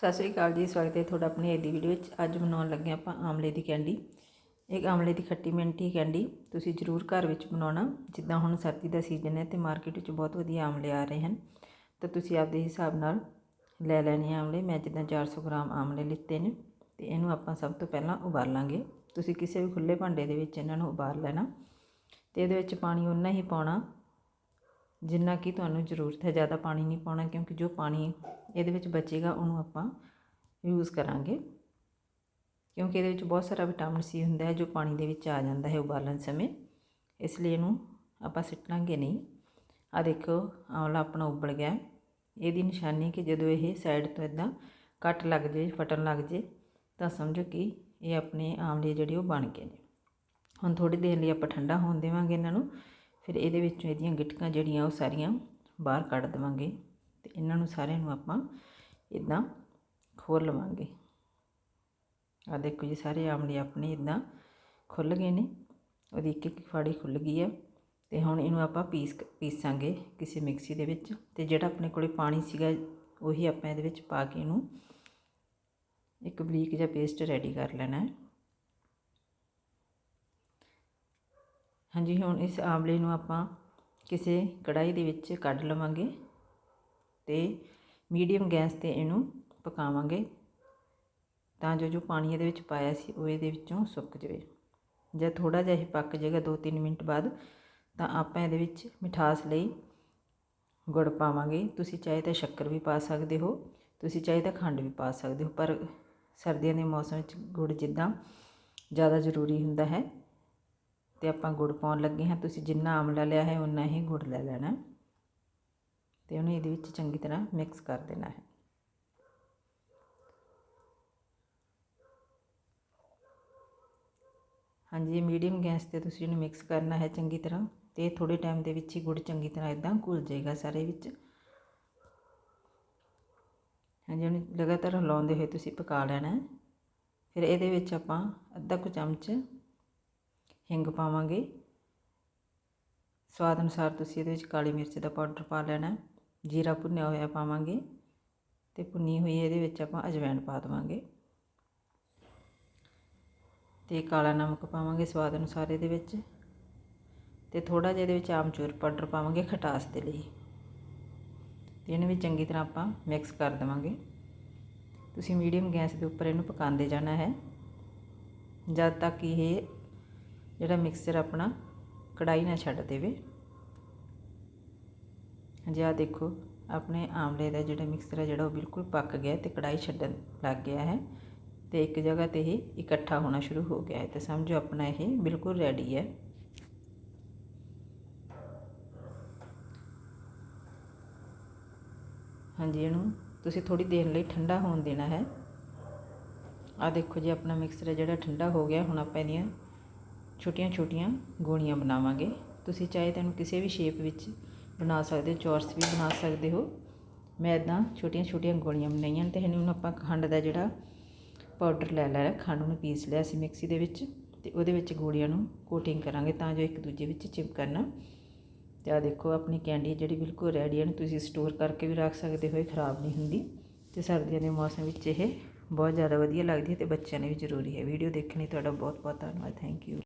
ਸਤਿ ਸ਼੍ਰੀ ਅਕਾਲ ਜੀ, ਸਵਾਗਤ ਹੈ ਤੁਹਾਡਾ ਆਪਣੇ ਅੱਜ ਦੀ ਵੀਡੀਓ ਵਿੱਚ। ਅੱਜ ਬਣਾਉਣ ਲੱਗੇ ਆਪਾਂ ਆਮਲੇ ਦੀ ਕੈਂਡੀ। ਇੱਕ ਆਮਲੇ ਦੀ ਖੱਟੀ ਮਿੰਟੀ ਕੈਂਡੀ ਤੁਸੀਂ ਜ਼ਰੂਰ ਘਰ ਵਿੱਚ ਬਣਾਉਣਾ। ਜਿੱਦਾਂ ਹੁਣ ਸਰਦੀ ਦਾ ਸੀਜ਼ਨ ਹੈ ਤੇ ਮਾਰਕੀਟ ਵਿੱਚ ਬਹੁਤ ਵਧੀਆ ਆਮਲੇ ਆ ਰਹੇ ਹਨ। ਤਾਂ ਤੁਸੀਂ ਆਪਦੇ ਹਿਸਾਬ ਨਾਲ ਲੈ ਲੈਣੇ ਆਮਲੇ। ਮੈਂ ਜਿੱਦਾਂ 400 ਗ੍ਰਾਮ ਆਮਲੇ ਲਿੱਤੇ ਨੇ ਤੇ ਇਹਨੂੰ ਆਪਾਂ ਸਭ ਤੋਂ ਪਹਿਲਾਂ ਉਬਾਲਾਂਗੇ ਤੁਸੀਂ ਕਿਸੇ ਵੀ ਖੁੱਲੇ ਭਾਂਡੇ ਦੇ ਵਿੱਚ ਇਹਨਾਂ ਨੂੰ ਉਬਾਲ ਲੈਣਾ ਤੇ ਇਹਦੇ ਵਿੱਚ ਪਾਣੀ ਉਨਾ ਹੀ ਪਾਉਣਾ ਜਿੰਨਾ ਕਿ ਤੁਹਾਨੂੰ ਜ਼ਰੂਰਤ ਹੈ, ਜ਼ਿਆਦਾ ਪਾਣੀ ਨਹੀਂ ਪਾਉਣਾ ਕਿਉਂਕਿ ਜੋ ਪਾਣੀ ਇਹਦੇ ਵਿੱਚ ਬਚੇਗਾ, ਉਹਨੂੰ ਆਪਾਂ ਯੂਜ਼ ਕਰਾਂਗੇ। ਕਿਉਂਕਿ ਇਹਦੇ ਵਿੱਚ ਬਹੁਤ ਸਾਰਾ ਵਿਟਾਮਿਨ ਸੀ ਹੁੰਦਾ ਹੈ, ਜੋ ਪਾਣੀ ਦੇ ਵਿੱਚ ਆ ਜਾਂਦਾ ਹੈ ਉਬਾਲਣ ਸਮੇਂ। ਇਸ ਲਈ ਇਹਨੂੰ ਆਪਾਂ ਸਿੱਟਾਂਗੇ ਨਹੀਂ। ਆ ਦੇਖੋ ਆਂਵਲਾ ਆਪਣਾ ਉਬਲ ਗਿਆ। ਇਹਦੀ ਨਿਸ਼ਾਨੀ ਕਿ ਜਦੋਂ ਇਹ ਸਾਈਡ ਤੋਂ ਇਦਾਂ ਕੱਟ ਲੱਗ ਜੇ, ਫਟਣ ਲੱਗ ਜੇ, ਤਾਂ ਸਮਝੋ ਕਿ ਇਹ ਆਪਣੇ ਆਮਲੇ ਜਿਹੜੇ ਉਹ ਬਣ ਗਏ ਨੇ। ਹੁਣ ਥੋੜੀ ਦੇਰ ਲਈ ਆਪਾਂ ਠੰਡਾ ਹੋਣ ਦੇਵਾਂਗੇ ਇਹਨਾਂ ਨੂੰ। ਫਿਰ ਇਹਦੇ ਵਿੱਚੋਂ ਇਹਦੀਆਂ ਗਿਟਕਾਂ ਜਿਹੜੀਆਂ ਉਹ ਸਾਰੀਆਂ ਬਾਹਰ ਕੱਢ ਦੇਵਾਂਗੇ ਤੇ ਇਹਨਾਂ ਨੂੰ ਸਾਰਿਆਂ ਨੂੰ ਆਪਾਂ ਇਦਾਂ ਖੋਲ ਲਵਾਂਗੇ। ਆ ਦੇਖੋ ਜੀ, ਸਾਰੇ ਆਮਲੇ ਆਪਣੇ ਇਦਾਂ ਖੁੱਲ ਗਏ ਨੇ। ਉਹਦੀ ਇੱਕ ਇੱਕ ਫਾੜੀ ਖੁੱਲ ਗਈ ਆ ਤੇ ਹੁਣ ਇਹਨੂੰ ਆਪਾਂ ਪੀਸ ਪੀਸਾਂਗੇ ਕਿਸੇ ਮਿਕਸੀ ਦੇ ਵਿੱਚ ਤੇ ਜਿਹੜਾ ਆਪਣੇ ਕੋਲੇ ਪਾਣੀ ਸੀਗਾ ਉਹੀ ਆਪਾਂ ਇਹਦੇ ਵਿੱਚ ਪਾ ਕੇ ਇਹਨੂੰ ਇੱਕ ਬਰੀਕ ਜਿਹਾ ਪੇਸਟ ਰੈਡੀ ਕਰ ਲੈਣਾ ਹੈ। ਹਾਂਜੀ, ਹੁਣ ਇਸ ਆਮਲੇ ਨੂੰ ਆਪਾਂ ਕਿਸੇ ਕੜਾਈ ਦੇ ਵਿੱਚ ਕੱਢ ਲਵਾਂਗੇ ਤੇ ਮੀਡੀਅਮ ਗੈਸ ਤੇ ਇਹਨੂੰ ਪਕਾਵਾਂਗੇ ਤਾਂ ਜੋ ਜੋ ਪਾਣੀ ਇਹਦੇ ਵਿੱਚ ਪਾਇਆ ਸੀ ਉਹ ਇਹਦੇ ਵਿੱਚੋਂ ਸੁੱਕ ਜਾਵੇ। ਜੇ ਥੋੜਾ ਜਿਹਾ ਇਹ ਪੱਕ ਜਾਏਗਾ 2-3 ਮਿੰਟ ਬਾਅਦ ਤਾਂ ਆਪਾਂ ਇਹਦੇ ਵਿੱਚ ਮਿਠਾਸ ਲਈ ਗੁੜ ਪਾਵਾਂਗੇ। ਤੁਸੀਂ ਚਾਹੇ ਤਾਂ ਸ਼ੱਕਰ ਵੀ ਪਾ ਸਕਦੇ ਹੋ, ਤੁਸੀਂ ਚਾਹੇ ਤਾਂ ਖੰਡ ਵੀ ਪਾ ਸਕਦੇ ਹੋ, ਪਰ ਸਰਦੀਆਂ ਦੇ ਮੌਸਮ ਵਿੱਚ ਗੁੜ ਜਿੱਦਾਂ ਜ਼ਿਆਦਾ ਜ਼ਰੂਰੀ ਹੁੰਦਾ ਹੈ। ਤੇ ਆਪਾਂ ਗੁੜ ਪਾਉਣ ਲੱਗੇ ਹਾਂ। ਤੁਸੀਂ ਜਿੰਨਾ ਆਮਲਾ ਲਿਆ ਹੈ ਉਨਾ ਹੀ ਗੁੜ ਲੈ ਲੈਣਾ ਤੇ ਉਹਨੂੰ ਇਹਦੇ ਵਿੱਚ ਚੰਗੀ ਤਰ੍ਹਾਂ ਮਿਕਸ ਕਰ ਦੇਣਾ ਹੈ। ਹਾਂਜੀ ਮੀਡੀਅਮ ਗੈਸ ਤੇ ਤੁਸੀਂ ਇਹਨੂੰ ਮਿਕਸ ਕਰਨਾ ਹੈ ਚੰਗੀ ਤਰ੍ਹਾਂ। ਤੇ ਥੋੜੇ ਟਾਈਮ ਦੇ ਵਿੱਚ ਹੀ ਗੁੜ ਚੰਗੀ ਤਰ੍ਹਾਂ ਇਦਾਂ ਘੁਲ ਜਾਏਗਾ ਸਾਰੇ ਵਿੱਚ। ਹਾਂਜੀ, ਉਹਨੂੰ ਲਗਾਤਾਰ ਹਿਲਾਉਂਦੇ ਹੋਏ ਤੁਸੀਂ ਪਕਾ ਲੈਣਾ ਫਿਰ ਇਹਦੇ ਵਿੱਚ ਆਪਾਂ ਅੱਧਾ ਕੁ ਚਮਚ ਹਿੰਗ ਪਾਵਾਂਗੇ। ਸਵਾਦ ਅਨੁਸਾਰ ਤੁਸੀਂ ਇਹਦੇ ਵਿੱਚ ਕਾਲੀ ਮਿਰਚ ਦਾ ਪਾਊਡਰ ਪਾ ਲੈਣਾ ਜੀਰਾ ਭੁੰਨਿਆ ਹੋਇਆ ਪਾਵਾਂਗੇ ਤੇ ਭੁੰਨੀ ਹੋਈ ਇਹਦੇ ਵਿੱਚ ਆਪਾਂ ਅਜਵਾਇਣ ਪਾ ਦਵਾਂਗੇ। ਤੇ ਕਾਲਾ ਨਮਕ ਪਾਵਾਂਗੇ ਸਵਾਦ ਅਨੁਸਾਰ ਇਹਦੇ ਵਿੱਚ। ਤੇ ਥੋੜਾ ਜਿਹਾ ਇਹਦੇ ਵਿੱਚ ਆਮਚੂਰ ਪਾਊਡਰ ਪਾਵਾਂਗੇ ਖਟਾਸ ਦੇ ਲਈ। ਤੇ ਇਹਨੂੰ ਵੀ ਚੰਗੀ ਤਰ੍ਹਾਂ ਆਪਾਂ ਮਿਕਸ ਕਰ ਦੇਵਾਂਗੇ। ਤੁਸੀਂ ਮੀਡੀਅਮ ਗੈਸ ਦੇ ਉੱਪਰ ਇਹਨੂੰ ਪਕਾਉਂਦੇ ਜਾਣਾ ਹੈ। ਜਦ ਤੱਕ ਇਹ ਜਿਹੜਾ ਮਿਕਸਚਰ ਆਪਣਾ ਕੜਾਈ ਨਾ ਛੱਡ ਦੇਵੇ। ਜੀ ਆ ਦੇਖੋ, ਆਪਣੇ ਆਮਲੇ ਦਾ ਜਿਹੜਾ ਮਿਕਸਚਰ ਹੈ ਜਿਹੜਾ ਉਹ ਬਿਲਕੁਲ ਪੱਕ ਗਿਆ ਤੇ ਕੜਾਈ ਛੱਡਣ ਲੱਗ ਗਿਆ ਹੈ ਤੇ ਇੱਕ ਜਗ੍ਹਾ ਤੇ ਇਹ ਇਕੱਠਾ ਹੋਣਾ ਸ਼ੁਰੂ ਹੋ ਗਿਆ ਹੈ ਤੇ ਸਮਝੋ ਆਪਣਾ ਇਹ ਬਿਲਕੁਲ ਰੈਡੀ ਹੈ। ਹਾਂਜੀ, ਇਹਨੂੰ ਤੁਸੀਂ ਥੋੜੀ ਦੇਰ ਲਈ ਠੰਡਾ ਹੋਣ ਦੇਣਾ ਹੈ। ਆ ਦੇਖੋ ਜੀ, ਆਪਣਾ ਮਿਕਸਚਰ ਜਿਹੜਾ ਠੰਡਾ ਹੋ ਗਿਆ, ਹੁਣ ਆਪਾਂ ਇਹਦੀਆਂ ਛੋਟੀਆਂ-ਛੋਟੀਆਂ ਗੋਲੀਆਂ ਬਣਾਵਾਂਗੇ। ਤੁਸੀਂ ਚਾਹੇ ਤਾਂ ਇਹਨੂੰ ਕਿਸੇ ਵੀ ਸ਼ੇਪ ਵਿੱਚ ਬਣਾ ਸਕਦੇ ਹੋ, ਚੌਰਸ ਵੀ ਬਣਾ ਸਕਦੇ ਹੋ। ਮੈਂ ਇਦਾਂ ਛੋਟੀਆਂ-ਛੋਟੀਆਂ ਗੋਲੀਆਂ ਬਣਾਈਆਂ ਤੇ ਇਹਨੂੰ ਆਪਾਂ ਖੰਡ ਦਾ ਜਿਹੜਾ ਪਾਊਡਰ ਲੈ ਲਿਆ ਖੰਡ ਨੂੰ ਪੀਸ ਲਿਆ ਸੀ ਮਿਕਸੀ ਦੇ ਵਿੱਚ ਤੇ ਉਹਦੇ ਵਿੱਚ ਗੋਲੀਆਂ ਨੂੰ ਕੋਟਿੰਗ ਕਰਾਂਗੇ ਤਾਂ ਜੋ ਇੱਕ ਦੂਜੇ ਵਿੱਚ ਚਿਪਕਣ ਨਾ ਤੇ ਆ ਦੇਖੋ, ਆਪਣੀ ਕੈਂਡੀ ਜਿਹੜੀ ਬਿਲਕੁਲ ਰੈਡੀ ਹੈ ਤੁਸੀਂ ਸਟੋਰ ਕਰਕੇ ਵੀ ਰੱਖ ਸਕਦੇ ਹੋ, ਇਹ ਖਰਾਬ ਨਹੀਂ ਹੁੰਦੀ। ਤੇ ਸਰਦੀਆਂ ਦੇ ਮੌਸਮ ਵਿੱਚ ਇਹ ਬਹੁਤ ਜ਼ਿਆਦਾ ਵਧੀਆ ਲੱਗਦੀ ਹੈ ਤੇ ਬੱਚਿਆਂ ਲਈ ਵੀ ਜ਼ਰੂਰੀ ਹੈ। ਵੀਡੀਓ ਦੇਖਣ ਲਈ ਤੁਹਾਡਾ ਬਹੁਤ ਬਹੁਤ ਧੰਨਵਾਦ। Thank you